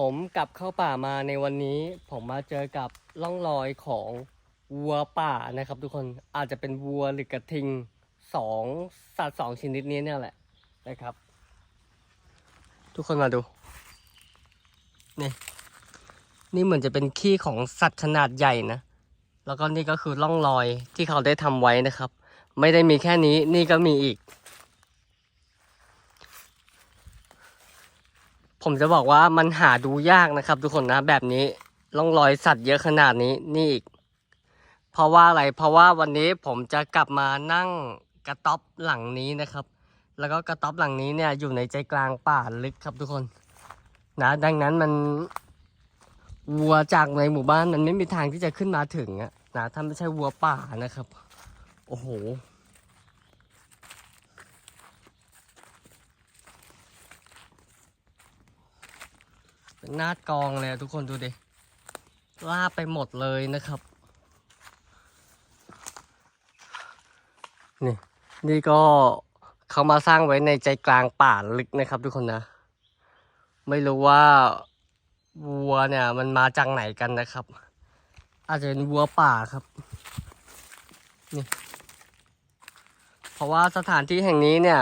ผมกลับเข้าป่ามาในวันนี้ ผมมาเจอกับร่องรอยของวัวป่านะครับ ทุกคนอาจจะเป็นวัวหรือกระทิงสองสัตว์สองชนิดนี้เนี่ยแหละนะครับ ทุกคนมาดูนี่นี่เหมือนจะเป็นขี้ของสัตว์ขนาดใหญ่นะแล้วก็นี่ก็คือร่องรอยที่เขาได้ทำไว้นะครับ ไม่ได้มีแค่นี้นี่ก็มีอีก ผมจะบอกว่ามันหาดูยากนะครับ ทุกคนนะแบบนี้ร่องรอยสัตว์เยอะขนาดนี้นี่อีก เพราะว่าอะไรเพราะว่าวันนี้ผมจะกลับมานั่งกระต๊อบหลังนี้นะครับ แล้วก็กระต๊อบหลังนี้เนี่ยอยู่ในใจกลางป่าลึกครับทุกคน นะ ดังนั้นมันวัวจากในหมู่บ้านมันไม่มีทางที่จะขึ้นมาถึงอะนะถ้าไม่ใช่วัวป่านะครับ โอ้โห เป็นหน้ากองเลยทุกคนดูดิลาบไปหมดเลยนะครับ นี่ นี่ก็เขามาสร้างไว้ในใจกลางป่าลึกนะครับ ทุกคนนะ ไม่รู้ว่าวัวเนี่ย มันมาจากไหนกันนะครับ อาจจะเป็นวัวป่าครับ นี่ เพราะว่าสถานที่แห่งนี้เนี่ย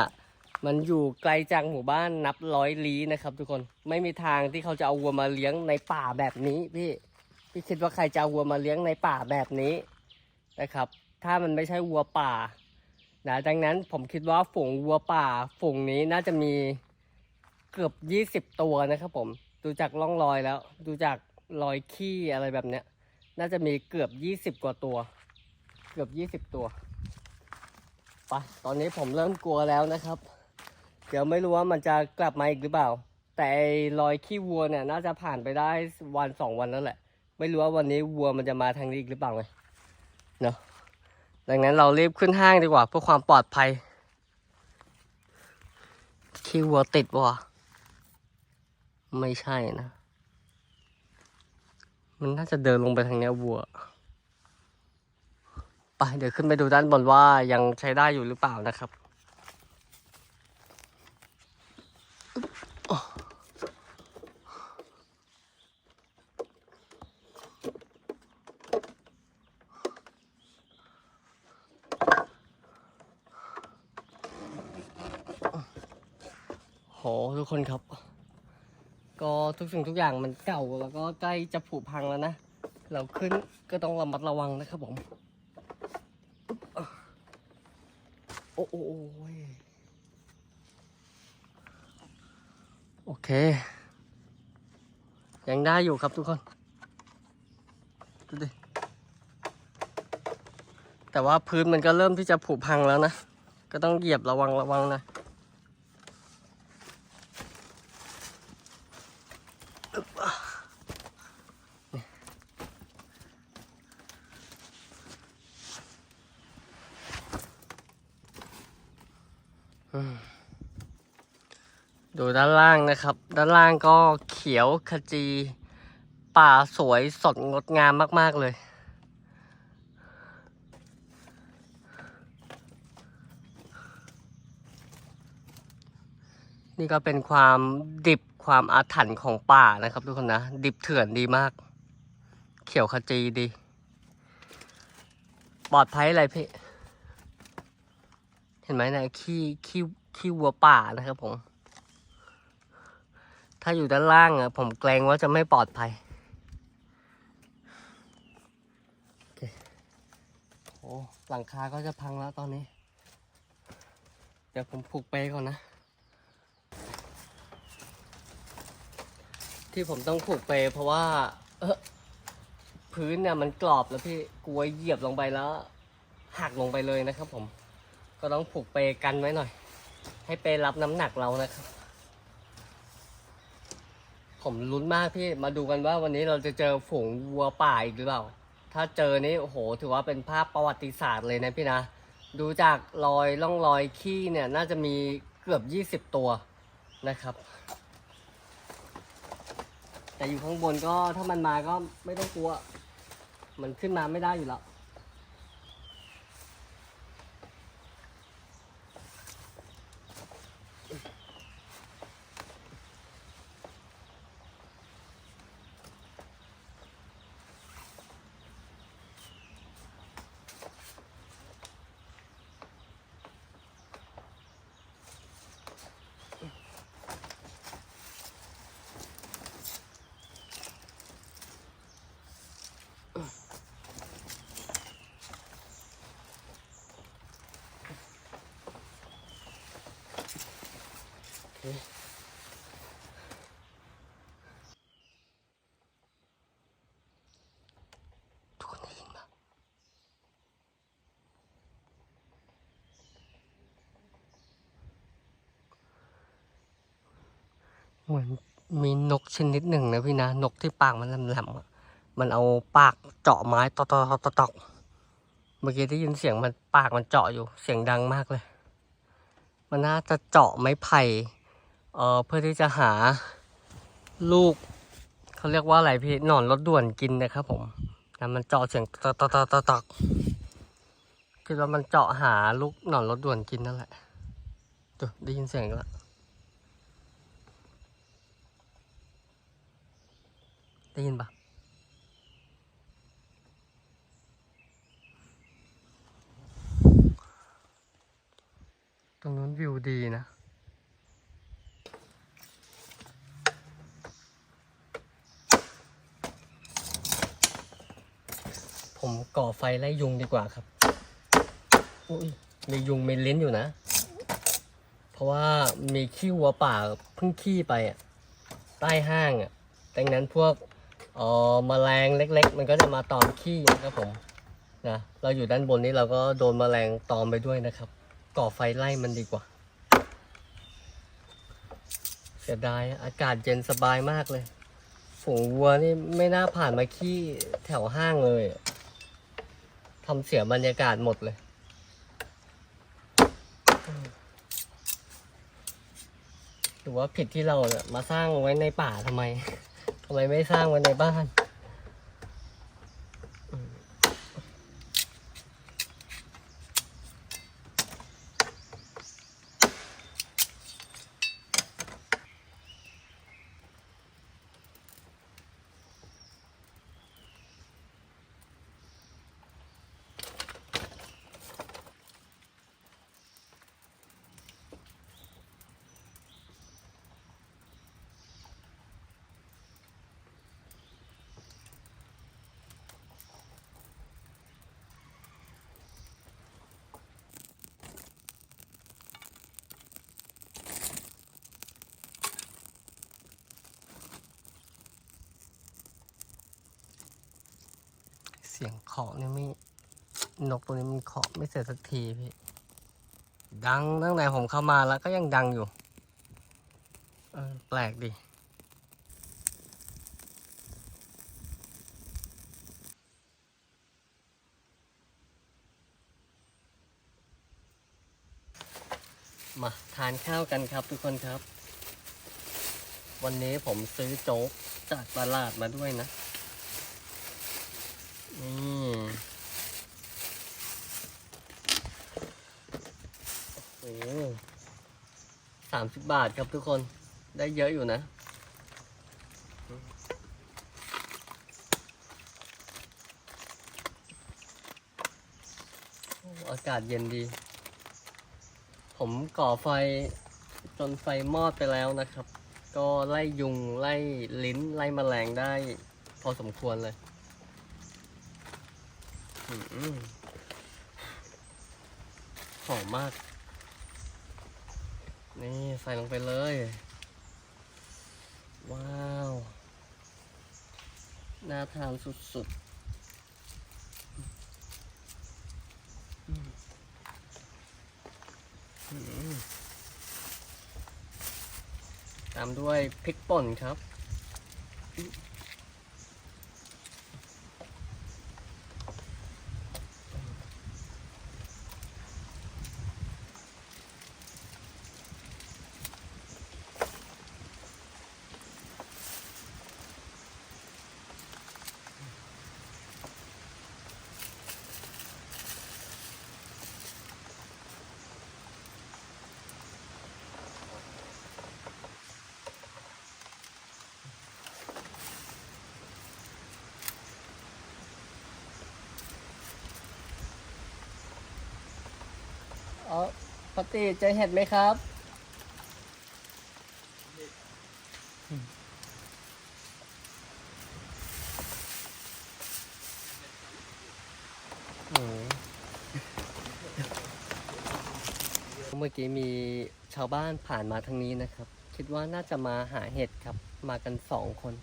มันอยู่ไกลจากหมู่บ้านนับร้อยลี้นะครับทุกคนไม่มีทางที่เขาจะเอาวัวมาเลี้ยงในป่าแบบนี้พี่พี่คิดว่าใครจะเอาวัวมาเลี้ยงในป่าแบบนี้นะครับ ถ้ามันไม่ใช่วัวป่านะดังนั้นผมคิดว่าฝูงวัวป่าฝูงนี้น่าจะมีเกือบยี่สิบตัวนะครับผมดูจากร่องรอยแล้ว ดูจากรอยขี้อะไรแบบเนี้ย น่าจะมีเกือบยี่สิบกว่าตัว เกือบยี่สิบตัวไปตอนนี้ผมเริ่มกลัวแล้วนะครับ เดี๋ยวไม่รู้ว่ามันจะกลับมาอีกหรือเปล่า แต่รอยขี้วัวเนี่ยน่าจะผ่านไปได้วันสองวันแล้วแหละ ไม่รู้ว่าวันนี้วัวมันจะมาทางนี้อีกหรือเปล่าไงเนาะดังนั้นเรารีบขึ้นห้างดีกว่าเพื่อความปลอดภัยขี้วัวติดวะไม่ใช่นะ มันน่าจะเดินลงไปทางนี้วัวไปเดี๋ยวขึ้นไปดูด้านบนว่ายังใช้ได้อยู่หรือเปล่านะครับ โหทุกคนครับ ก็ทุกสิ่งทุกอย่างมันเก่าแล้วก็ใกล้จะผุพังแล้วนะ เราขึ้นก็ต้องระมัดระวังนะครับผม โอ้โอ้โอ้ยโอเค ยังได้อยู่ครับทุกคน ดูดิ แต่ว่าพื้นมันก็เริ่มที่จะผุพังแล้วนะ ก็ต้องเหยียบระวังระวังนะ ดูด้านล่างนะครับ ด้านล่างก็เขียวขจี ป่าสวยสดงดงามมาก ๆ เลยนี่ก็เป็นความดิบ ความอาถรรพ์ของป่านะครับทุกคนนะ ดิบเถื่อนดีมาก เขียวขจีดี ปลอดภัยอะไรพี่ เห็นไหมนะขี้ขี้ขี้วัวป่านะครับผม ถ้าอยู่ด้านล่างอะผมเกรงว่าจะไม่ปลอดภัยโอเคโอ้หลังคาก็จะพังแล้วตอนนี้ เดี๋ยวผมผูกเปก่อนนะ ที่ผมต้องผูกเปเพราะว่า เออพื้นเนี่ยมันกรอบแล้วพี่กลัวเหยียบลงไปแล้วหักลงไปเลยนะครับ ผม ก็ต้องผูกเปกันไว้หน่อย ให้เปรับน้ำหนักเรานะครับ ผมลุ้นมากพี่มาดูกันว่าวันนี้เราจะเจอฝูงวัวป่าอีกหรือเปล่า ถ้าเจอนี่โอ้โห ถือว่าเป็นภาพประวัติศาสตร์เลยนะพี่นะดูจากรอยร่องรอยขี้เนี่ยน่าจะมีเกือบยี่สิบตัวนะครับ แต่อยู่ข้างบนก็ถ้ามันมาก็ไม่ต้องกลัว มันขึ้นมาไม่ได้อยู่แล้ว เหมือนมีนกชนิดหนึ่งนะพี่นะ นกที่ปากมันแหลมๆมันเอาปากเจาะไม้ตอกตอกตอกตอเมื่อกี้ได้ยินเสียงมันปากมันเจาะอยู่เสียงดังมากเลย มันน่าจะเจาะไม้ไผ่เอ่อเพื่อที่จะหาลูกเขาเรียกว่าอะไรพี่หนอนรถด่วนกินนะครับผมแล้วมันเจาะเสียงตอกตอกตอกตอกตอคิดว่ามันเจาะหาลูกหนอนรถด่วนกินนั่นแหละดูได้ยินเสียงแล้ว ได้ยินปะตรงนู้นวิวดีนะ ผมก่อไฟไล่ยุงดีกว่าครับ อุ้ย มียุงมีลิ้นอยู่นะ เพราะว่ามีขี้วัวป่าเพิ่งขี้ไปอะ ใต้ห้างอะดังนั้นพวก อ่อแมลงเล็ก ๆ มันก็จะมาตอมขี้นะครับผมนะเราอยู่ด้านบนนี้เราก็โดนแมลงตอมไปด้วยนะครับ ก่อไฟไล่มันดีกว่า เสียดายอากาศเย็นสบายมากเลย ฝูงวัวนี่ไม่น่าผ่านมาขี้แถวห้างเลยทำเสียบรรยากาศหมดเลยหรือว่าผิดที่เราเนี่ยมาสร้างไว้ในป่าทำไม ทำไมไม่สร้างไว้ในบ้าน สียงเคาะเนี่ยไม่นกตัวนี้มันเคาะไม่เสร็จสักทีพี่ ดังตั้งแต่ผมเข้ามาแล้วก็ยังดังอยู่แปลกดีมาทานข้าวกันครับทุกคนครับ วันนี้ผมซื้อโจ๊กจากตลาดมาด้วยนะ นี่โอ้สามสิบบาทครับทุกคนได้เยอะอยู่นะ อากาศเย็นดี ผมก่อไฟจนไฟมอดไปแล้วนะครับ ก็ไล่ยุง ไล่ลิ้น ไล่แมลงได้พอสมควรเลย หอมมาก นี่ใส่ลงไปเลย ว้าว น่าทานสุดๆอืมตามด้วยพริกป่นครับ อ๋อปกติเจอเห็ดไหมครับ โอ้โหมื่อกี้มีชาวบ้านผ่านมาทางนี้นะครับ คิดว่าน่าจะมาหาเห็ดครับ มากันสองคน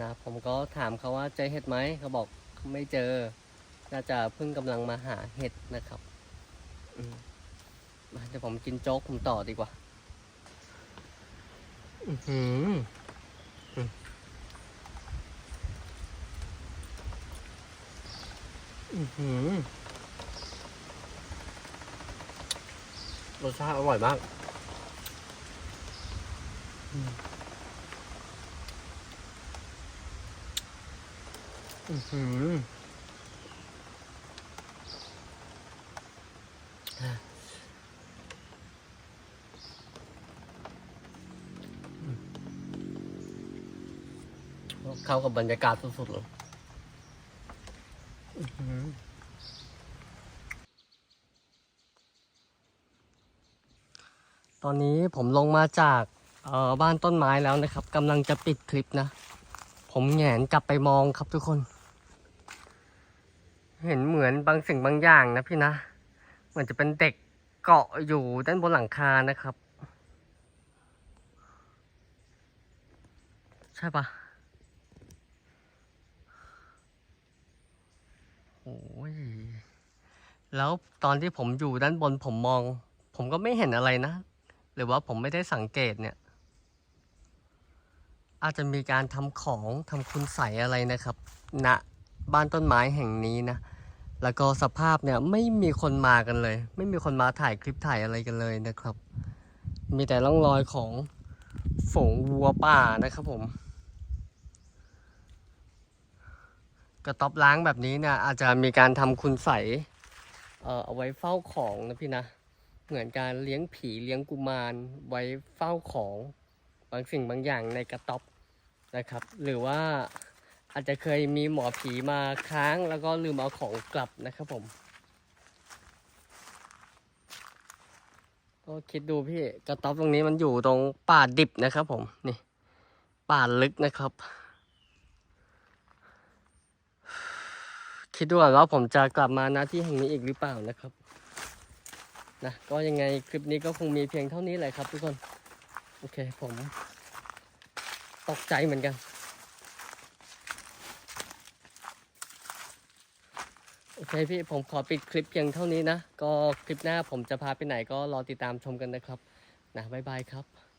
นะผมก็ถามเขาว่าเจอเห็ดไหมเขาบอกไม่เจอ น่าจะเพิ่งกำลังมาหาเห็ดนะครับ อืม เดี๋ยวผมกินโจ๊กผมต่อดีกว่า อือหืออืมอื้อหือรสชาติอร่อยมาก อืมอื้อหือ เข้ากับบรรยากาศสุดๆเลยอื้อหือตอนนี้ผมลงมาจากออบ้านต้นไม้แล้วนะครับกำลังจะปิดคลิปนะ ผมแหงนกลับไปมองครับทุกคน เห็นเหมือนบางสิ่งบางอย่างนะพี่นะ เหมือนจะเป็นเด็กเกาะอยู่ด้านบนหลังคานะครับ ใช่ปะโอ้ย แล้วตอนที่ผมอยู่ด้านบนผมมอง ผมก็ไม่เห็นอะไรนะ หรือว่าผมไม่ได้สังเกตเนี่ย อาจจะมีการทำของทำคุณใสอะไรนะครับณบ้านต้นไม้แห่งนี้นะ แล้วก็สภาพเนี่ยไม่มีคนมากันเลย ไม่มีคนมาถ่ายคลิปถ่ายอะไรกันเลยนะครับ มีแต่ร่องรอยของฝูงวัวป่านะครับผม กระต๊อบล้างแบบนี้เนี่ยอาจจะมีการทำคุณใสเอ่อเอาไว้เฝ้าของนะพี่นะเหมือนการเลี้ยงผีเลี้ยงกุมารไว้เฝ้าของบางสิ่งบางอย่างในกระต๊อบนะครับ หรือว่าอาจจะเคยมีหมอผีมาค้างแล้วก็ลืมเอาของกลับนะครับผมก็คิดดูพี่กระต๊อบตรงนี้มันอยู่ตรงป่าดิบนะครับผมนี่ป่าลึกนะครับ คิดดูก่อนว่าผมจะกลับมาหน้าที่แห่งนี้อีกหรือเปล่านะครับนะก็ยังไงคลิปนี้ก็คงมีเพียงเท่านี้แหละครับ ทุกคน โอเคผมตกใจเหมือนกันโอเคพี่ผมขอปิดคลิปเพียงเท่านี้นะ ก็คลิปหน้าผมจะพาไปไหนก็รอติดตามชมกันนะครับ นะบ๊ายบายครับ